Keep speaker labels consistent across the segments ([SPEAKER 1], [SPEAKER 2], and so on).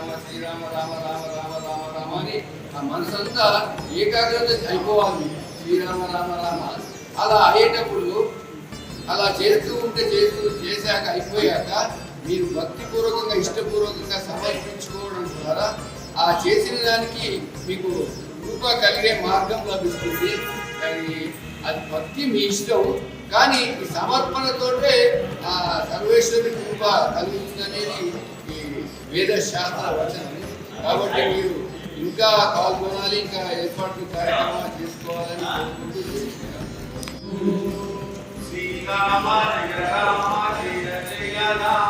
[SPEAKER 1] శ్రీరామ శ్రీరామ రామ రామ రామ రామ రామ అని ఆ మనసంతా ఏకాగ్రత అయిపోవాలి. శ్రీరామ రామ రామ. అలా అయ్యేటప్పుడు అలా చేస్తూ ఉంటే చేస్తూ చేశాక అయిపోయాక మీరు భక్తిపూర్వకంగా ఇష్టపూర్వకంగా సమర్పించుకోవడం ద్వారా ఆ చేసిన దానికి మీకు రూప కలిగే మార్గం లభిస్తుంది. అది అది భక్తి మీ ఇష్టం. కానీ ఈ సమర్పణతోటే ఆ సర్వేశ్వరి కృప కలుగుతుంది అనేది వేద శాస్త్ర వచనం కాబట్టి మీరు ఇంకా పాల్గొనాలి ఇంకా ఏర్పాట్లు కార్యక్రమాలు చేసుకోవాలని కోరుకుంటూ
[SPEAKER 2] శ్రీరామ జయ రామ జయ జయ Rama.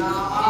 [SPEAKER 2] Now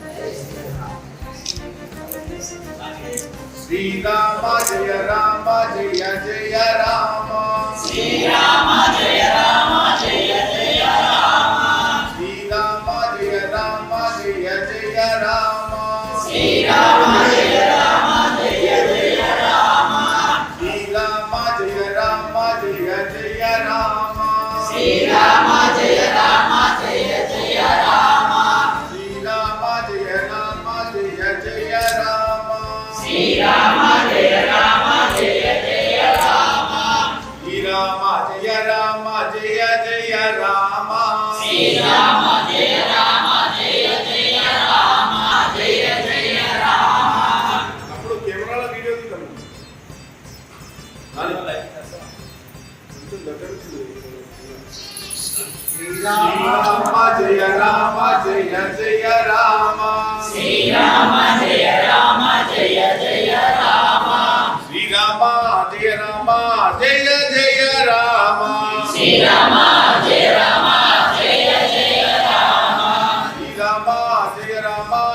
[SPEAKER 2] Sri Rama Jaya Rama Jaya Jaya Rama. Rama ஜெய ராம ஜெய ஜெய ராம ஸ்ரீராம ஜெய ராம ஜெய ஜெய ராம ஜெய ஜெய ராம అప్పుడు కెమెరాలో వీడియో తీద్దాం నాలుగు లైక్ చేస్తా కొంచెం దగ్గర శ్రీరామ జయ రామ జయ జయ రామ శ్రీరామ జయ రామ జయ జయ రామ శ్రీరామ జయ రామ జయ జయ Rama, Jai Rama,